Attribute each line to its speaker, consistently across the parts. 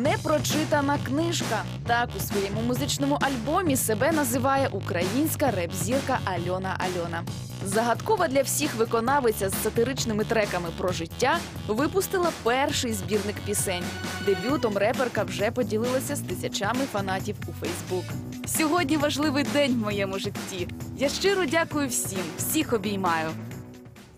Speaker 1: Непрочитана книжка. Так у своєму музичному альбомі себе називає українська реп-зірка Альона Альона. Загадкова для всіх виконавиця з сатиричними треками про життя випустила перший збірник пісень. Дебютом реперка вже поділилася з тисячами фанатів у Фейсбук. Сьогодні важливий день в моєму житті. Я щиро дякую всім, всіх обіймаю.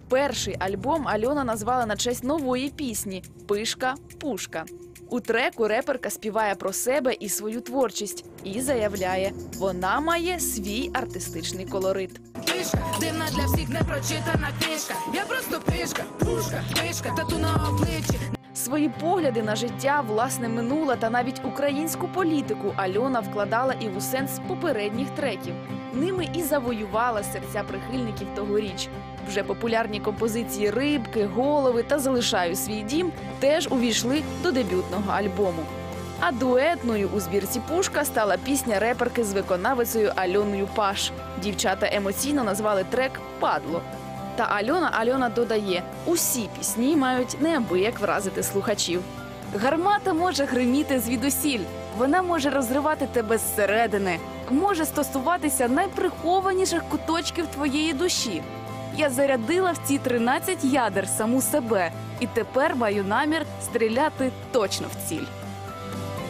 Speaker 1: Перший альбом Альона назвала на честь нової пісні Пишка Пушка. У треку реперка співає про себе і свою творчість і заявляє, вона має свій артистичний колорит.
Speaker 2: Пишка, дивна для всіх непрочитана книжка. Я просто пишка, пушка, пишка, тату на обличчі.
Speaker 1: Свої погляди на життя, власне минуле та навіть українську політику Альона вкладала і в сенс попередніх треків. Ними і завоювала серця прихильників тогоріч. Вже популярні композиції рибки, голови та залишаю свій дім теж увійшли до дебютного альбому. А дуетною у збірці Пушка стала пісня реперки з виконавицею Альоною Паш. Дівчата емоційно назвали трек Падло. Та Альона Альона додає: усі пісні мають неабияк вразити слухачів. Гармата може гриміти звідусіль. Вона може розривати тебе зсередини, може стосуватися найприхованіших куточків твоєї душі. Я зарядила в ці 13 ядер саму себе, і тепер маю намір стріляти точно в ціль.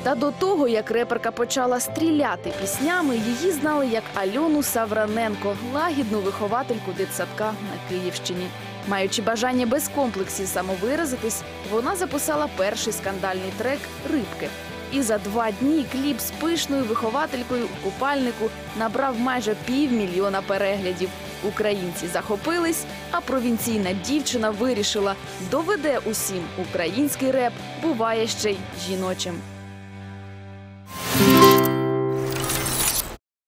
Speaker 1: Та до того, як реперка почала стріляти піснями, її знали як Альону Савраненко, лагідну виховательку дитсадка на Київщині. Маючи бажання без комплексів самовиразитись, вона записала перший скандальний трек Рибки. І за два дні кліп з пишною вихователькою у купальнику набрав майже півмільйона переглядів. Українці захопились, а провінційна дівчина вирішила доведе усім український реп буває ще й жіночим.